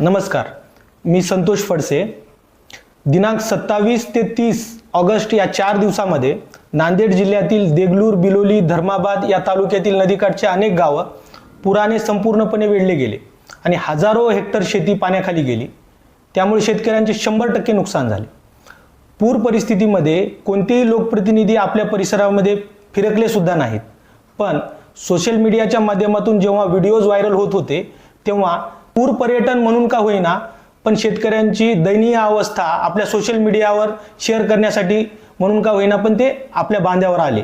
नमस्कार मी संतोष फडसे. दिनांक सत्तावीस ते तीस ऑगस्ट या चार दिवसामध्ये नांदेड जिल्ह्यातील देगलूर बिलोली धर्माबाद या तालुक्यातील नदीकाठचे अनेक गावं पुराने संपूर्णपणे वेढले गेले आणि हजारो हेक्टर शेती पाण्याखाली गेली. त्यामुळे शेतकऱ्यांचे शंभर टक्के नुकसान झाले. पूर परिस्थितीमध्ये कोणतेही लोकप्रतिनिधी आपल्या परिसरामध्ये फिरकले सुद्धा नाहीत. पण सोशल मीडियाच्या माध्यमातून जेव्हा व्हिडिओज व्हायरल होत होते तेव्हा पूर पर्यटन म्हणून का होईना पण शेतकऱ्यांची दयनीय अवस्था आपल्या सोशल मीडियावर शेअर करण्यासाठी म्हणून का होईना पण ते आपल्या बांध्यावर आले.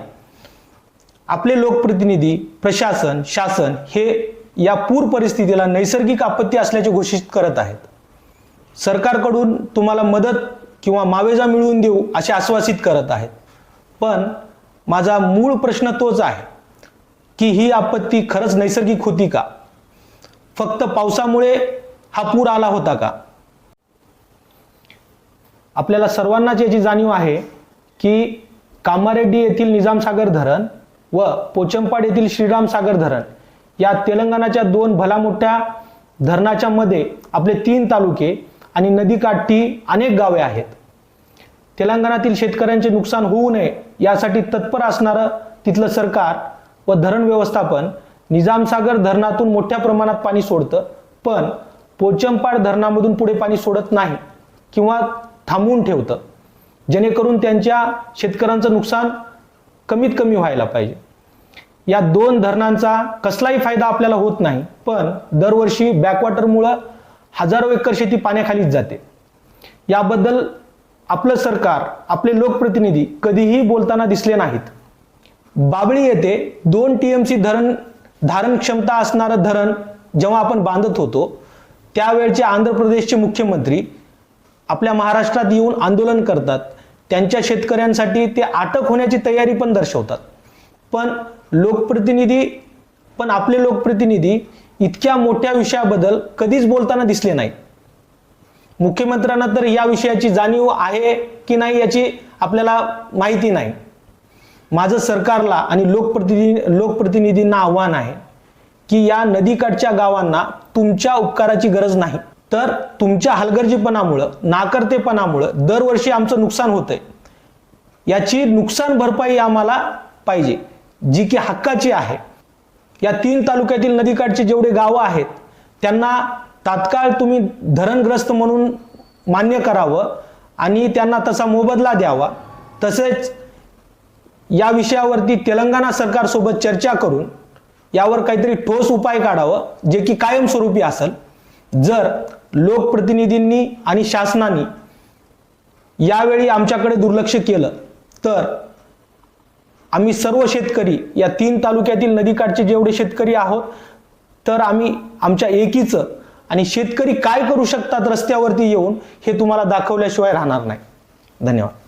आपले लोकप्रतिनिधी प्रशासन शासन हे या पूर परिस्थितीला नैसर्गिक आपत्ती असल्याचे घोषित करत आहेत. सरकारकडून तुम्हाला मदत किंवा मावेजा मिळवून देऊ असे आश्वासित करत आहेत. पण माझा मूळ प्रश्न तोच आहे की ही आपत्ती खरंच नैसर्गिक होती का? फक्त पावसामुळे हा पूर आला होता का? आपल्याला सर्वांनाच याची जाणीव आहे की कामारेड्डी येथील निजामसागर धरण व पोचंपाड येथील श्रीराम सागर धरण या तेलंगणाच्या दोन भला मोठ्या धरणाच्या मध्ये आपले तीन तालुके आणि नदीकाठी अनेक गावे आहेत. तेलंगणातील शेतकऱ्यांचे नुकसान होऊ नये यासाठी तत्पर असणारं तिथलं सरकार व धरण व्यवस्थापन निजामसागर धरणातून मोठ्या प्रमाणात पाणी सोडतं पण पोचमपाड धरणामधून पुढे पाणी सोडत नाही किंवा थांबवून ठेवतं. जेणेकरून त्यांच्या शेतकऱ्यांचं नुकसान कमीत कमी व्हायला पाहिजे. या दोन धरणांचा कसलाही फायदा आपल्याला होत नाही पण दरवर्षी बॅकवॉटरमुळं हजारो एकर शेती पाण्याखालीच जाते. याबद्दल आपलं सरकार आपले लोकप्रतिनिधी कधीही बोलताना दिसले नाहीत. बाबळी येथे दोन टी एम सी धरण धारण क्षमता असणारं धरण जेव्हा आपण बांधत होतो त्यावेळचे आंध्र प्रदेशचे मुख्यमंत्री आपल्या महाराष्ट्रात येऊन आंदोलन करतात. त्यांच्या शेतकऱ्यांसाठी ते अटक होण्याची तयारी पण दर्शवतात. पण लोकप्रतिनिधी पण आपले लोकप्रतिनिधी इतक्या मोठ्या विषयाबद्दल कधीच बोलताना दिसले नाही मुख्यमंत्र्यांना तर या विषयाची जाणीव आहे की नाही याची आपल्याला माहिती नाही. माझं सरकारला आणि लोकप्रतिनिधी लोकप्रतिनिधींना आव्हान आहे की या नदीकाठच्या गावांना तुमच्या उपकाराची गरज नाही. तर तुमच्या हलगर्जीपणामुळं नाकर्तेपणामुळं दरवर्षी आमचं नुकसान होतंय. याची नुकसान भरपाई आम्हाला पाहिजे जी की हक्काची आहे. या तीन तालुक्यातील नदीकाठचे जेवढे गावं आहेत त्यांना तात्काळ तुम्ही धरणग्रस्त म्हणून मान्य करावं आणि त्यांना तसा मोबदला द्यावा. तसेच या विषयावरती तेलंगणा सरकारसोबत चर्चा करून यावर काहीतरी ठोस उपाय काढावं जे की कायमस्वरूपी असेल. जर लोकप्रतिनिधींनी आणि शासनाने यावेळी आमच्याकडे दुर्लक्ष केलं तर आम्ही सर्व शेतकरी या तीन तालुक्यातील नदीकाठचे जेवढे शेतकरी आहोत तर आम्ही आमच्या एकीचं आणि शेतकरी काय करू शकतात रस्त्यावरती येऊन हे तुम्हाला दाखवल्याशिवाय राहणार नाही. धन्यवाद.